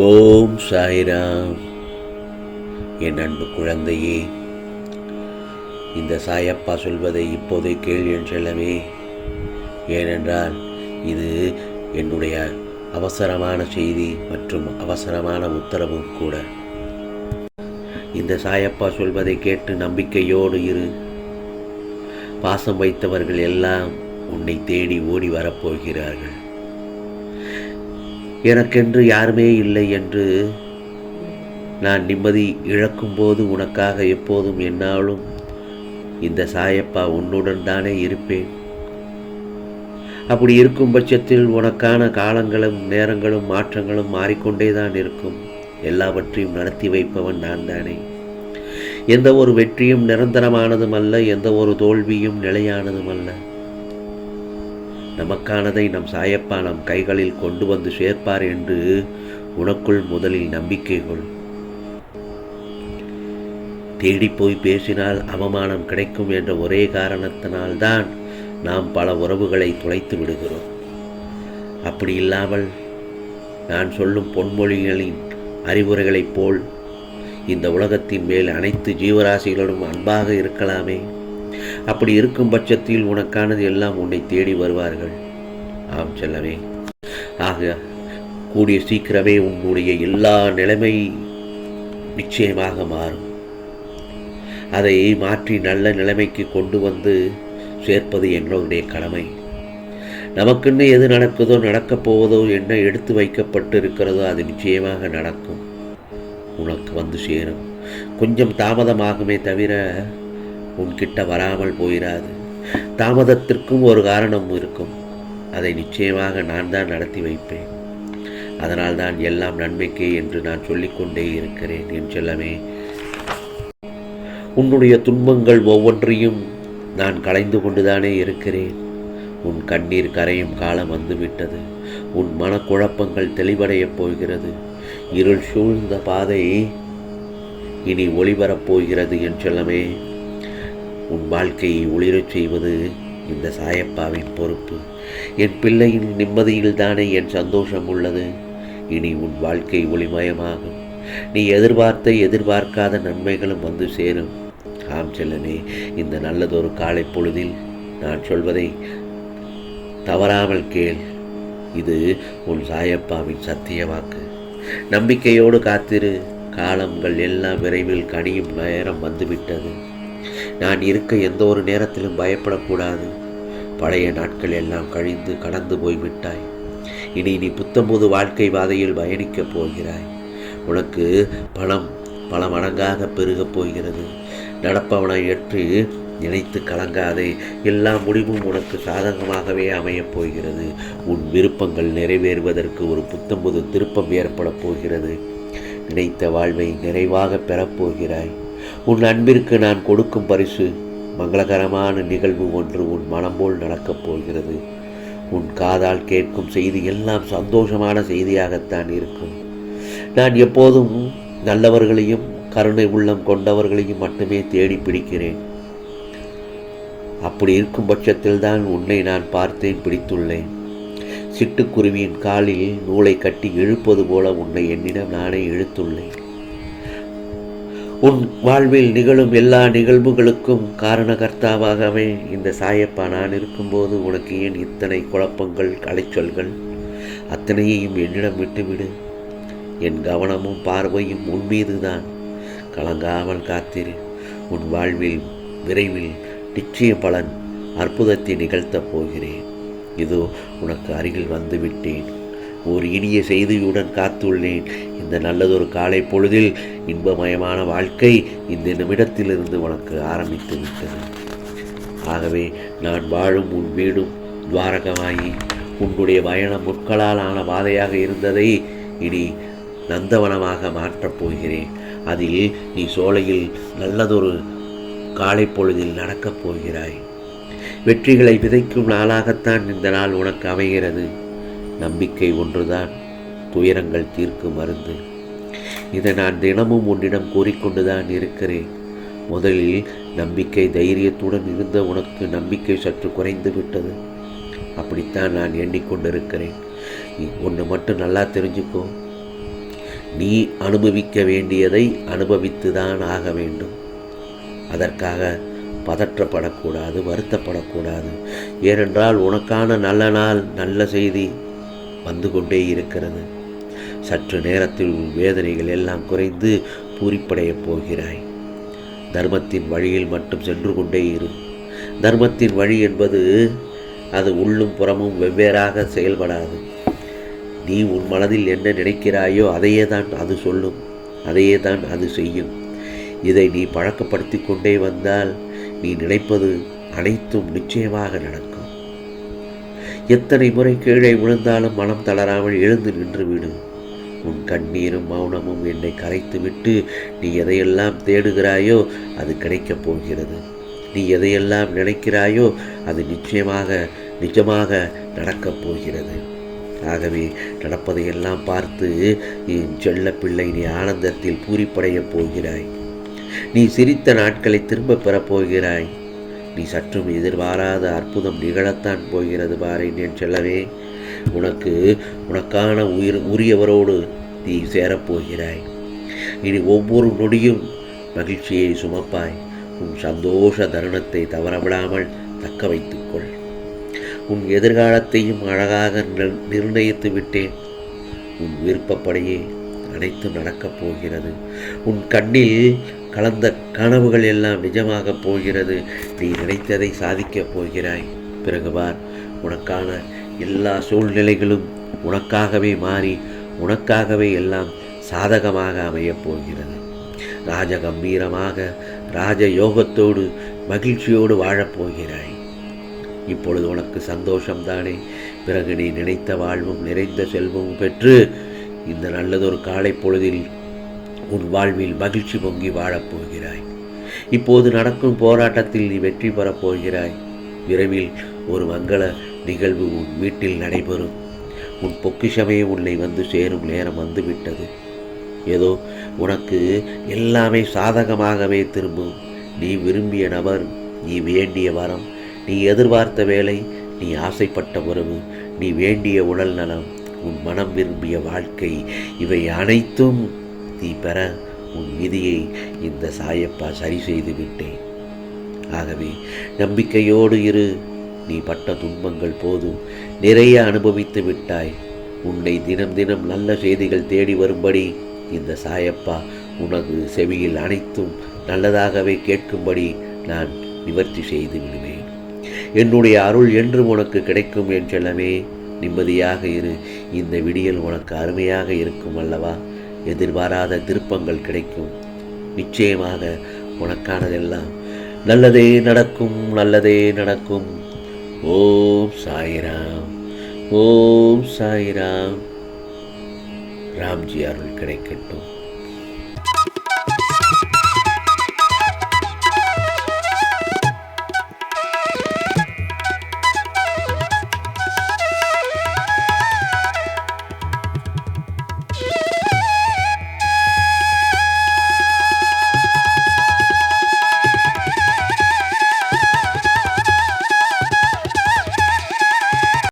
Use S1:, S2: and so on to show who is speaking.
S1: ஓம் சாய்ராம். என் அன்பு குழந்தையே இந்த சாயப்பா சொல்வதை இப்போதே கேள் என் செல்லவே ஏனென்றால் இது என்னுடைய அவசரமான செய்தி மற்றும் அவசரமான உத்தரவும் கூட. இந்த சாயப்பா சொல்வதை கேட்டு நம்பிக்கையோடு இரு. பாசம் வைத்தவர்கள் எல்லாம் உன்னை தேடி ஓடி வரப்போகிறார்கள். எனக்கென்று யாருமே இல்லை என்று நான் நிம்மதி இழக்கும்போது உனக்காக எப்போதும் என்னாலும் இந்த சாயப்பா உன்னுடன் தானே இருப்பேன். அப்படி இருக்கும் பட்சத்தில் உனக்கான காலங்களும் நேரங்களும் மாற்றங்களும் மாறிக்கொண்டே தான் இருக்கும். எல்லாவற்றையும் நடத்தி வைப்பவன் நான் தானே. எந்த ஒரு வெற்றியும் நிரந்தரமானதும் அல்ல எந்த ஒரு தோல்வியும் நிலையானதும் அல்ல. நமக்கானதை நம் சாயப்பா நம் கைகளில் கொண்டு வந்து சேர்ப்பார் என்று உனக்குள் முதலில் நம்பிக்கை கொள். தேடிப்போய் பேசினால் அவமானம் கிடைக்கும் என்ற ஒரே காரணத்தினால்தான் நாம் பல உறவுகளை துளைத்து விடுகிறோம். அப்படி இல்லாமல் நான் சொல்லும் பொன்மொழிகளின் அறிவுரைகளைப் போல் இந்த உலகத்தின் மேல் அனைத்து ஜீவராசிகளும் அன்பாக இருக்கலாமே. அப்படி இருக்கும் பட்சத்தில் உனக்கானது எல்லாம் உன்னை தேடி வருவார்கள். ஆம் செல்லவே ஆக கூடிய சீக்கிரமே உன்னுடைய எல்லா நிலைமை நிச்சயமாக மாறும். அதை மாற்றி நல்ல நிலைமைக்கு கொண்டு வந்து சேர்ப்பது எங்களுடைய கடமை. நமக்குன்னு எது நடக்குதோ நடக்கப் போவதோ என்ன எடுத்து வைக்கப்பட்டு இருக்கிறதோ அது நிச்சயமாக நடக்கும். உனக்கு வந்து சேரும். கொஞ்சம் தாமதமாகுமே தவிர உன்கிட்ட வராமல் போயிடாது தாமதத்திற்கும் ஒரு காரணம் இருக்கும். அதை நிச்சயமாக நான் தான் நடத்தி வைப்பேன். அதனால் தான் எல்லாம் நன்மைக்கே என்று நான் சொல்லிக்கொண்டே இருக்கிறேன் என் செல்லமே. உன்னுடைய துன்பங்கள் ஒவ்வொன்றையும் நான் களைந்து கொண்டுதானே இருக்கிறேன். உன் கண்ணீர் கரையும் காலம் வந்துவிட்டது. உன் மனக்குழப்பங்கள் தெளிவடையப் போகிறது. இருள் சூழ்ந்த பாதை இனி ஒளிபரப் போகிறது என் செல்லமே. உன் வாழ்க்கையை ஒளிரச் செய்வது இந்த சாயப்பாவின் பொறுப்பு. என் பிள்ளையின் நிம்மதியில் தானே என் சந்தோஷம் உள்ளது. இனி உன் வாழ்க்கை ஒளிமயமாகும். நீ எதிர்பார்த்த எதிர்பார்க்காத நன்மைகளும் வந்து சேரும். ஆம் செல்லனே இந்த நல்லதொரு காலை பொழுதில் நான் சொல்வதை தவறாமல் கேள். இது உன் சாயப்பாவின் சத்திய வாக்கு. நம்பிக்கையோடு காத்திரு. காலங்கள் எல்லாம் விரைவில் கனியும் நேரம் வந்துவிட்டது. நான் இருக்க எந்த ஒரு நேரத்திலும் பயப்படக்கூடாது. பழைய நாட்கள் எல்லாம் கழிந்து கடந்து போய்விட்டாய். இனி நீ புத்தம்போது வாழ்க்கை பாதையில் பயணிக்கப் போகிறாய். உனக்கு பணம் பல மடங்காக பெருகப் போகிறது. நடப்பவனை ஏற்று நினைத்து கலங்காதே. எல்லா முடிவும் உனக்கு சாதகமாகவே அமையப் போகிறது. உன் விருப்பங்கள் நிறைவேறுவதற்கு ஒரு புத்தம்புது திருப்பம் ஏற்படப் போகிறது. நினைத்த வாழ்வை நிறைவாக பெறப்போகிறாய் உன் அன்பிற்கு நான் கொடுக்கும் பரிசு. மங்களகரமான நிகழ்வு ஒன்று உன் மனம் போல் நடக்கப் போகிறது. உன் காதால் கேட்கும் செய்தி எல்லாம் சந்தோஷமான செய்தியாகத்தான் இருக்கும். நான் எப்போதும் நல்லவர்களையும் கருணை உள்ளம் கொண்டவர்களையும் மட்டுமே தேடி பிடிக்கிறேன். அப்படி இருக்கும் பட்சத்தில் தான் உன்னை நான் பார்த்தேன் பிடித்துள்ளேன். சிட்டுக்குருவியின் காலில் நூலை கட்டி இழுப்பது போல உன்னை என்னிடம் நானே இழுத்துள்ளேன். உன் வாழ்வில் நிகழும் எல்லா நிகழ்வுகளுக்கும் காரணகர்த்தாவாகவே இந்த சாயப்பா நான் இருக்கும்போது உனக்கு ஏன் இத்தனை குழப்பங்கள் அலைச்சொல்கள்? அத்தனையையும் என்னிடம் விட்டுவிடு. என் கவனமும் பார்வையும் உன் மீதுதான். கலங்காமல் காத்திரு. உன் வாழ்வில் விரைவில் நிச்சய பலன் அற்புதத்தை நிகழ்த்தப் போகிறேன். இதோ உனக்கு அருகில் வந்துவிட்டேன். ஒரு இனிய செய்தியுடன் காத்துள்ளேன். இந்த நல்லதொரு காலை பொழுதில் இன்பமயமான வாழ்க்கை இந்த நிமிடத்திலிருந்து உனக்கு ஆரம்பித்து விட்டது. ஆகவே நான் வாழும் உன் வீடும் துவாரகமாயி உன்னுடைய பயணம் முட்களால் ஆன பாதையாக இருந்ததை இனி நந்தவனமாக மாற்றப் போகிறேன். அதில் நீ சோலையில் நல்லதொரு காலை பொழுதில் நடக்கப் போகிறாய். வெற்றிகளை விதைக்கும் நாளாகத்தான் இந்த நாள் உனக்கு அமைகிறது. நம்பிக்கை ஒன்றுதான். துயரங்கள் தீர்க்கும் மருந்து. இதை நான் தினமும் உன்னிடம் கூறிக்கொண்டுதான் இருக்கிறேன். முதலில் நம்பிக்கை தைரியத்துடன் இருந்த உனக்கு நம்பிக்கை சற்று குறைந்து விட்டது. அப்படித்தான் நான் எண்ணிக்கொண்டிருக்கிறேன். ஒன்று மட்டும் நல்லா தெரிஞ்சுக்கோ. நீ அனுபவிக்க வேண்டியதை அனுபவித்துதான் ஆக வேண்டும். அதற்காக பதற்றப்படக்கூடாது வருத்தப்படக்கூடாது. ஏனென்றால் உனக்கான நல்ல நாள் நல்ல செய்தி வந்து கொண்டே இருக்கிறது. சற்று நேரத்தில் உன் வேதனைகள் எல்லாம் குறைந்து பூரிப்படையப் போகிறாய். தர்மத்தின் வழியில் மட்டும் சென்று கொண்டே இரு. தர்மத்தின் வழி என்பது அது உள்ளும் புறமும் வெவ்வேறாக செயல்படாது. நீ உன் மனதில் என்ன நினைக்கிறாயோ அதையே தான் அது சொல்லும். அதையே தான் அது செய்யும். இதை நீ பழக்கப்படுத்தி கொண்டே வந்தால் நீ நினைப்பது அனைத்தும் நிச்சயமாக நடக்கும். எத்தனை முறை கீழே விழுந்தாலும் மனம் தளராமல் எழுந்து நின்று விடு. உன் கண்ணீரும் மௌனமும் என்னை கரைத்துவிட்டு நீ எதையெல்லாம் தேடுகிறாயோ அது கிடைக்கப் போகிறது. நீ எதையெல்லாம் நினைக்கிறாயோ அது நிச்சயமாக நிஜமாக நடக்கப் போகிறது. ஆகவே நடப்பதையெல்லாம் பார்த்து என் செல்ல பிள்ளை நீ ஆனந்தத்தில் பூரிப்படையப் போகிறாய். நீ சிரித்த நாட்களை திரும்பப் பெறப் போகிறாய். நீ சற்றும் எதிர்பாராத அற்புதம் நிகழத்தான் போகிறது பாரேன் என் செல்லவே உனக்கு உனக்கான உயிர் உரியவரோடு நீ சேரப்போகிறாய். இனி ஒவ்வொரு நொடியும் மகிழ்ச்சியை சுமப்பாய். உன் சந்தோஷ தருணத்தை தவறவிடாமல் தக்க வைத்துக்கொள். உன் எதிர்காலத்தையும் அழகாக நிர்ணயித்து விட்டேன். உன் விருப்பப்படியே அனைத்தும் நடக்கப் போகிறது. உன் கண்ணில் கலந்த கனவுகள் எல்லாம் நிஜமாகப் போகிறது. நீ நினைத்ததை சாதிக்கப் போகிறாய். பிறகு பார் உனக்கான எல்லா சூழ்நிலைகளும் உனக்காகவே மாறி உனக்காகவே எல்லாம் சாதகமாக அமையப் போகிறது. ராஜ கம்பீரமாக ராஜ யோகத்தோடு மகிழ்ச்சியோடு வாழப்போகிறாய் இப்பொழுது உனக்கு சந்தோஷம்தானே? பிறகு நீ நினைத்த வாழ்வும் நிறைந்த செல்வமும் பெற்று இந்த நல்லதொரு காலை பொழுதில் உன் வாழ்வில் மகிழ்ச்சி பொங்கி வாழப் போகிறாய். இப்போது நடக்கும் போராட்டத்தில் நீ வெற்றி பெறப் போகிறாய். விரைவில் ஒரு மங்கள நிகழ்வு உன் வீட்டில் நடைபெறும். உன் பொக்கிஷமே உன்னை வந்து சேரும் நேரம் வந்துவிட்டது. ஏதோ உனக்கு எல்லாமே சாதகமாகவே திரும்பும். நீ விரும்பிய நபர் நீ வேண்டிய வரம் நீ எதிர்பார்த்த வேலை நீ ஆசைப்பட்ட உறவு நீ வேண்டிய உடல் நலம் உன் மனம் விரும்பிய வாழ்க்கை இவை அனைத்தும் நீ பெற உன் விதியை இந்த சாயப்பா சரி செய்து விட்டேன். ஆகவே நம்பிக்கையோடு இரு. நீ பட்ட துன்பங்கள் போதும். நிறைய அனுபவித்து விட்டாய். உன்னை தினம் தினம் நல்ல செய்திகள் தேடி வரும்படி இந்த சாயப்பா உனது செவியில் அனைத்தும் நல்லதாகவே கேட்கும்படி நான் நிவர்த்தி செய்து விடுவேன். என்னுடைய அருள் என்றும் உனக்கு கிடைக்கும் என்றெல்லாமே நிம்மதியாக இரு. இந்த விடியல் உனக்கு அருமையாக இருக்கும் அல்லவா? எதிர்பாராத திருப்பங்கள் கிடைக்கும். நிச்சயமாக உனக்கானதெல்லாம் நல்லதே நடக்கும் நல்லதே நடக்கும். ஓம் சாய்ராம் ஓம் சாய்ராம். ராம்ஜி அருள் கிடைக்கட்டும்.